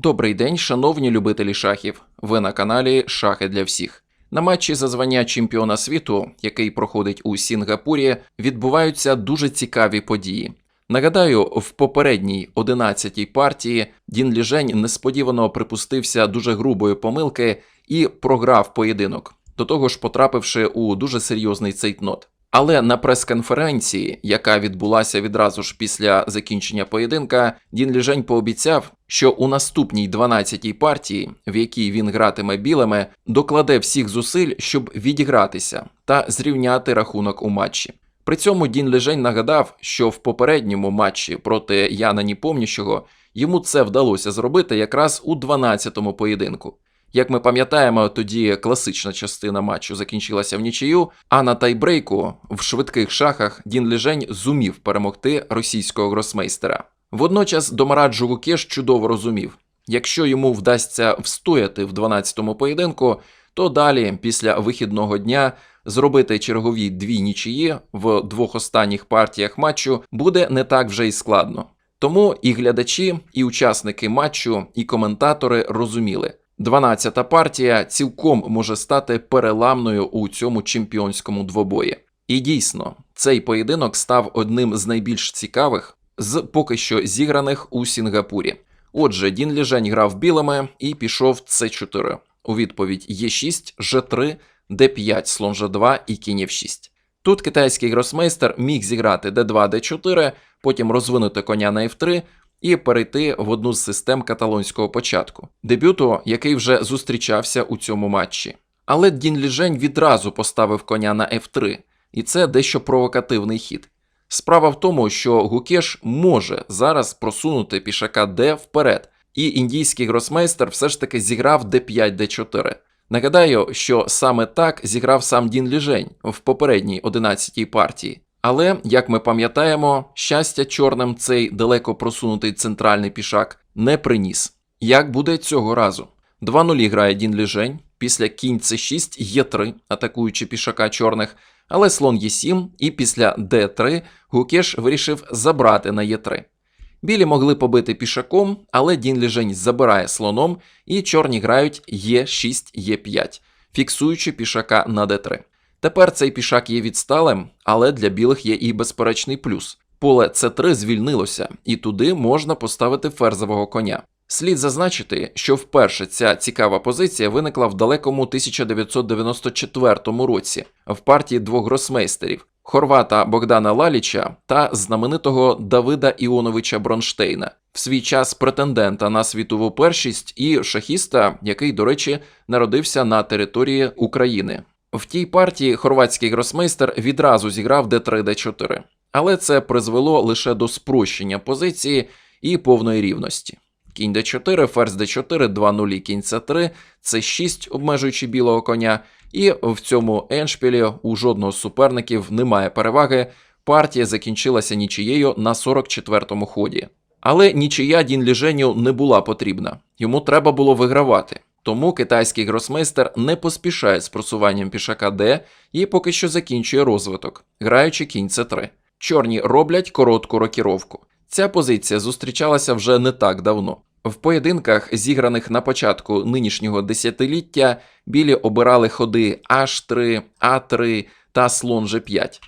Добрий день, шановні любителі шахів. Ви на каналі Шахи для всіх. На матчі за звання чемпіона світу, який проходить у Сінгапурі, відбуваються дуже цікаві події. Нагадаю, в попередній 11-й партії Дін Ліжень несподівано припустився дуже грубої помилки і програв поєдинок, до того ж потрапивши у дуже серйозний цейтнот. Але на прес-конференції, яка відбулася відразу ж після закінчення поєдинка, Дін Ліжень пообіцяв, що у наступній 12-й партії, в якій він гратиме білими, докладе всіх зусиль, щоб відігратися та зрівняти рахунок у матчі. При цьому Дін Лежень нагадав, що в попередньому матчі проти Яна Ніпомніщого йому це вдалося зробити якраз у 12-му поєдинку. Як ми пам'ятаємо, тоді класична частина матчу закінчилася в нічию, а на тайбрейку в швидких шахах Дін Лежень зумів перемогти російського гросмейстера. Водночас Домараджу Гукеш чудово розумів, якщо йому вдасться встояти в 12-му поєдинку, то далі, після вихідного дня, зробити чергові дві нічиї в двох останніх партіях матчу буде не так вже й складно. Тому і глядачі, і учасники матчу, і коментатори розуміли, 12-та партія цілком може стати переламною у цьому чемпіонському двобої. І дійсно, цей поєдинок став одним з найбільш цікавих з поки що зіграних у Сінгапурі. Отже, Дін Ліжень грав білими і пішов С4. У відповідь Е6, Ж3, Д5, слон Ж2 і кінь F6. Тут китайський гросмейстер міг зіграти Д2, Д4, потім розвинути коня на F3 і перейти в одну з систем каталонського початку, дебюту, який вже зустрічався у цьому матчі. Але Дін Ліжень відразу поставив коня на F3, і це дещо провокативний хід. Справа в тому, що Гукеш може зараз просунути пішака Д вперед, і індійський гросмейстер все ж таки зіграв D5, D4. Нагадаю, що саме так зіграв сам Дін Ліжень в попередній 11-й партії. Але, як ми пам'ятаємо, щастя чорним цей далеко просунутий центральний пішак не приніс. Як буде цього разу? 2-0 грає Дін Ліжень, після кінь С6 Е3, атакуючи пішака чорних, але слон Е7, і після Д3 Гукеш вирішив забрати на Е3. Білі могли побити пішаком, але Дін Ліжень забирає слоном, і чорні грають Е6, Е5, фіксуючи пішака на Д3. Тепер цей пішак є відсталим, але для білих є і безперечний плюс. Поле С3 звільнилося, і туди можна поставити ферзового коня. Слід зазначити, що вперше ця цікава позиція виникла в далекому 1994 році в партії двох гросмейстерів хорвата Богдана Лаліча та знаменитого Давида Іоновича Бронштейна, в свій час претендента на світову першість і шахіста, який, до речі, народився на території України. В тій партії хорватський гросмейстер відразу зіграв d3 d4, але це призвело лише до спрощення позиції і повної рівності. Кінь d4, ферзь d4, 2 нулі, кінь c3, c6, обмежуючи білого коня, і в цьому еншпілі у жодного з суперників немає переваги. Партія закінчилася нічиєю на 44-му ході. Але нічия Дін Ліженю не була потрібна, йому треба було вигравати. Тому китайський гросмейстер не поспішає з просуванням пішака Д і поки що закінчує розвиток, граючи кінь С3. Чорні роблять коротку рокіровку. Ця позиція зустрічалася вже не так давно. В поєдинках, зіграних на початку нинішнього десятиліття, білі обирали ходи H3, А3 та слон G5.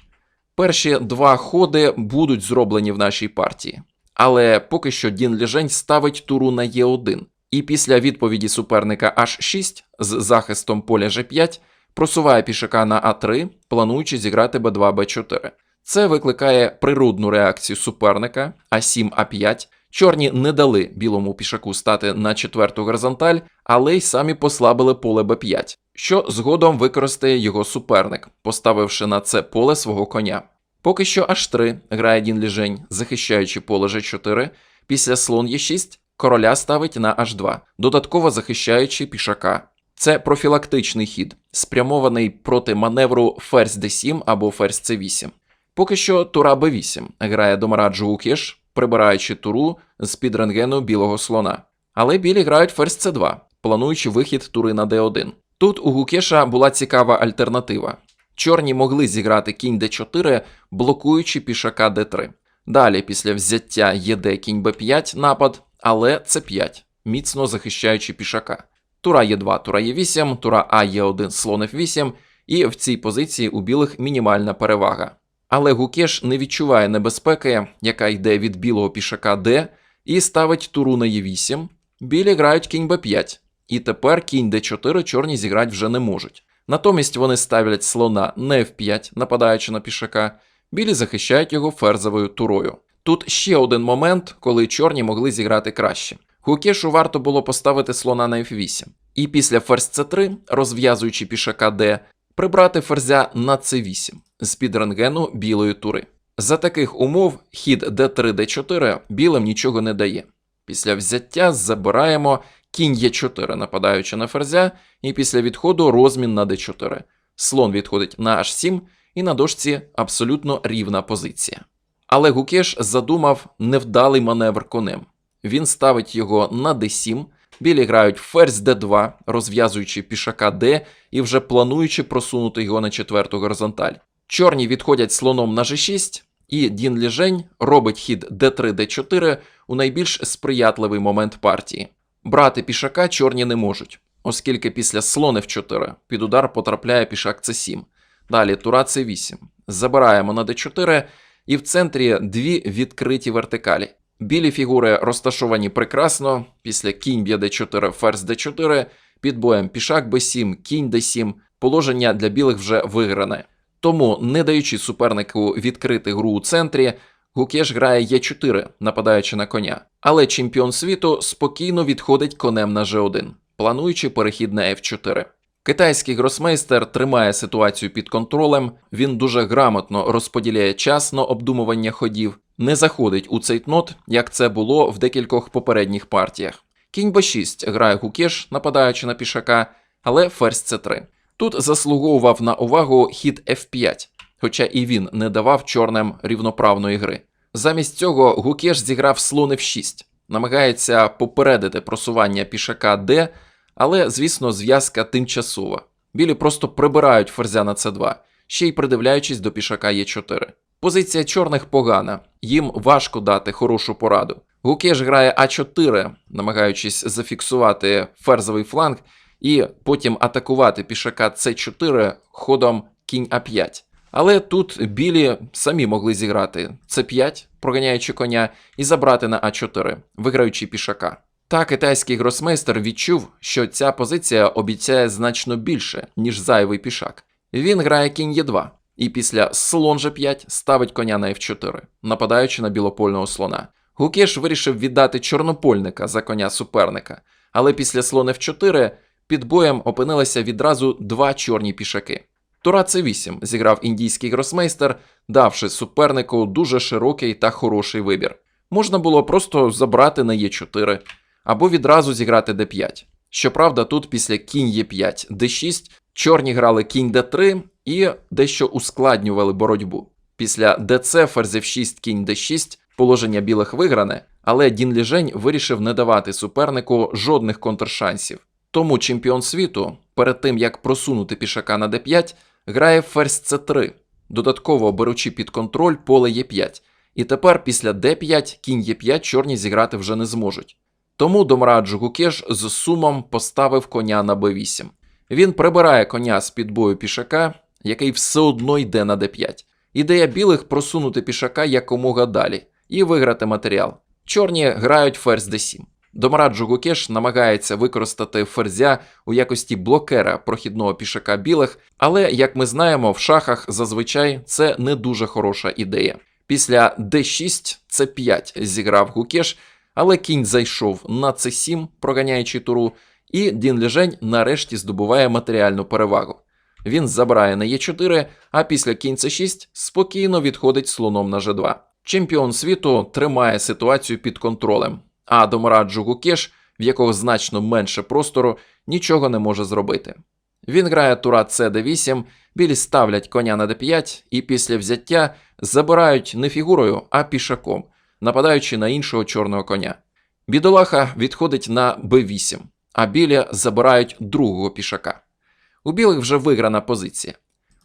Перші два ходи будуть зроблені в нашій партії. Але поки що Дін Ліжень ставить туру на Е1, і після відповіді суперника H6 з захистом поля G5 просуває пішака на А3, плануючи зіграти Б2, Б4. Це викликає природну реакцію суперника А7, А5. Чорні не дали білому пішаку стати на четверту горизонталь, але й самі послабили поле Б5, що згодом використає його суперник, поставивши на це поле свого коня. Поки що H3 грає Дін Ліжень, захищаючи поле G4, після слон Е6 короля ставить на H2, додатково захищаючи пішака. Це профілактичний хід, спрямований проти маневру ферзь d7 або ферзь c8. Поки що тура b8 грає Домараджу Укеш, прибираючи туру з під рентгену білого слона. Але білі грають ферзь c2, плануючи вихід тури на d1. Тут у Гукеша була цікава альтернатива. Чорні могли зіграти кінь d4, блокуючи пішака d3. Далі, після взяття єд кінь b5 напад, але c5. міцно захищаючи пішака. Тура Е2, тура Е8, тура А Е1, слон F8, і в цій позиції у білих мінімальна перевага. Але Гукеш не відчуває небезпеки, яка йде від білого пішака Д, і ставить туру на Е8. Білі грають кінь Б5, і тепер кінь Д4 чорні зіграти вже не можуть. Натомість вони ставлять слона на F5, нападаючи на пішака, білі захищають його ферзовою турою. Тут ще один момент, коли чорні могли зіграти краще. Гукешу варто було поставити слона на F8, і після ферзь C3, розв'язуючи пішака D, прибрати ферзя на C8 з-під рентгену білої тури. За таких умов хід D3 D4 білим нічого не дає. Після взяття забираємо кінь Е4, нападаючи на ферзя, і після відходу розмін на D4. Слон відходить на H7, і на дошці абсолютно рівна позиція. Але Гукеш задумав невдалий маневр конем. Він ставить його на d7, білі грають ферзь d2, розв'язуючи пішака d і вже плануючи просунути його на четверту горизонталь. Чорні відходять слоном на g6, і Дін Ліжень робить хід d3 d4 у найбільш сприятливий момент партії. Брати пішака чорні не можуть, оскільки після слон f4 під удар потрапляє пішак c7. Далі тура c8. Забираємо на d4, і в центрі дві відкриті вертикалі. Білі фігури розташовані прекрасно. Після кінь б'є d4, ферзь d4, під боєм пішак b7, кінь d7. Положення для білих вже вигране. Тому, не даючи супернику відкрити гру у центрі, Гукеш грає Е4, нападаючи на коня. Але чемпіон світу спокійно відходить конем на G1, плануючи перехід на F4. Китайський гросмейстер тримає ситуацію під контролем, він дуже грамотно розподіляє час на обдумування ходів, не заходить у цейтнот, як це було в декількох попередніх партіях. Кінь b6 грає Гукеш, нападаючи на пішака, але ферзь c3. Тут заслуговував на увагу хід f5, хоча і він не давав чорним рівноправної гри. Замість цього Гукеш зіграв слон f6, намагається попередити просування пішака d, але, звісно, зв'язка тимчасова. Білі просто прибирають ферзя на c2, ще й придивляючись до пішака e4. Позиція чорних погана, їм важко дати хорошу пораду. Гукеш грає А4, намагаючись зафіксувати ферзовий фланг, і потім атакувати пішака С4 ходом кінь А5. Але тут білі самі могли зіграти С5, проганяючи коня, і забрати на А4, виграючи пішака. Та китайський гросмейстер відчув, що ця позиція обіцяє значно більше, ніж зайвий пішак. Він грає кінь Е2, і після слон G5 ставить коня на F4, нападаючи на білопольного слона. Гукеш вирішив віддати чорнопольника за коня суперника, але після слон F4 під боєм опинилися відразу два чорні пішаки. Тура C8 зіграв індійський гросмейстер, давши супернику дуже широкий та хороший вибір. Можна було просто забрати на Е4 або відразу зіграти d5. Щоправда, тут після кінь Е5, d6 чорні грали кінь d3 і дещо ускладнювали боротьбу. Після ДЦ ферзь f6, кінь d6 положення білих вигране, але Дін Ліжень вирішив не давати супернику жодних контршансів. Тому чемпіон світу, перед тим як просунути пішака на d5, грає ферзь c3, додатково беручи під контроль поле Е5. І тепер після d5 кінь Е5 чорні зіграти вже не зможуть. Тому Домраджу Гукеш з сумом поставив коня на b8. Він прибирає коня з під бою пішака, який все одно йде на d5. Ідея білих просунути пішака якомога далі і виграти матеріал. Чорні грають ферзь d7. Домраджу Гукеш намагається використати ферзя у якості блокера прохідного пішака білих, але, як ми знаємо, в шахах зазвичай це не дуже хороша ідея. Після d6 c5 зіграв Гукеш, але кінь зайшов на c7, проганяючи туру, і Дін Ліжень нарешті здобуває матеріальну перевагу. Він забирає на Е4, а після кінь c6 спокійно відходить слоном на G2. Чемпіон світу тримає ситуацію під контролем, а Домраджу Гукеш, в якого значно менше простору, нічого не може зробити. Він грає тура c d8, білі ставлять коня на d5 і після взяття забирають не фігурою, а пішаком, нападаючи на іншого чорного коня. Бідолаха відходить на b8, а білі забирають другого пішака. У білих вже виграна позиція.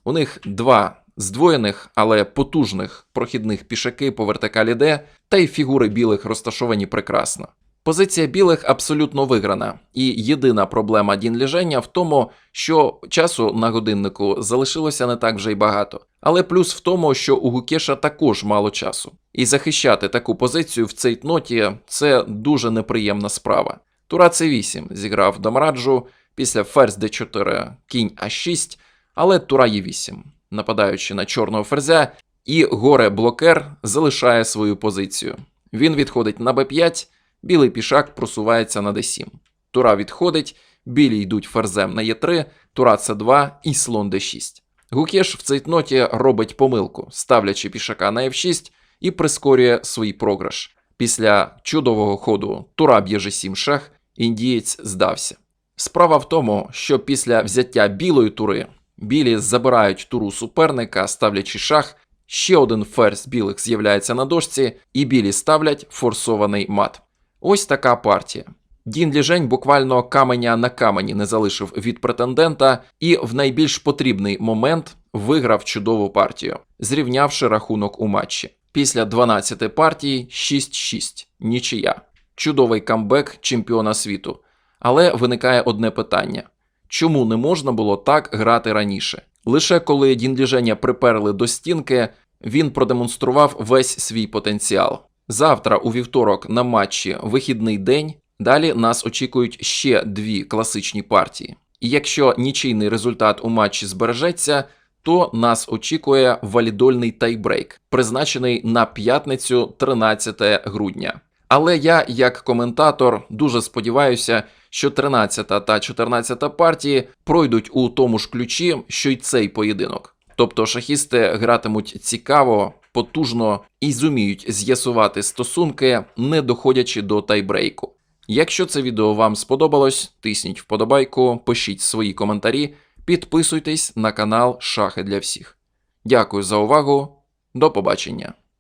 У них два здвоєних, але потужних прохідних пішаки по вертикалі D, та й фігури білих розташовані прекрасно. Позиція білих абсолютно виграна, і єдина проблема Дінліження в тому, що часу на годиннику залишилося не так вже й багато. Але плюс в тому, що у Гукеша також мало часу. І захищати таку позицію в цейтноті це дуже неприємна справа. Тура С8 зіграв Дамраджу, після ферзь d4, кінь А6, але Тура Е8, нападаючи на чорного ферзя, і горе блокер залишає свою позицію. Він відходить на Б5, білий пішак просувається на d7. Тура відходить, білі йдуть ферзем на Е3, Тура С2 і слон d6. Гукеш в цейтноті робить помилку, ставлячи пішака на F6 і прискорює свій програш. Після чудового ходу Тура б'є G7 шах, індієць здався. Справа в тому, що після взяття білої тури білі забирають туру суперника, ставлячи шах, ще один ферзь білих з'являється на дошці, і білі ставлять форсований мат. Ось така партія. Дін Ліжень буквально каменя на камені не залишив від претендента і в найбільш потрібний момент виграв чудову партію, зрівнявши рахунок у матчі. Після 12 партій 6-6, нічия. Чудовий камбек чемпіона світу. Але виникає одне питання: чому не можна було так грати раніше? Лише коли Дінліження приперли до стінки, він продемонстрував весь свій потенціал. Завтра, у вівторок, на матчі вихідний день. Далі нас очікують ще дві класичні партії. І якщо нічийний результат у матчі збережеться, то нас очікує валідольний тайбрейк, призначений на п'ятницю 13 грудня. Але я, як коментатор, дуже сподіваюся, що 13 та 14 партії пройдуть у тому ж ключі, що й цей поєдинок. Тобто шахісти гратимуть цікаво, потужно і зуміють з'ясувати стосунки, не доходячи до тайбрейку. Якщо це відео вам сподобалось, тисніть вподобайку, пишіть свої коментарі, підписуйтесь на канал Шахи для всіх. Дякую за увагу, до побачення!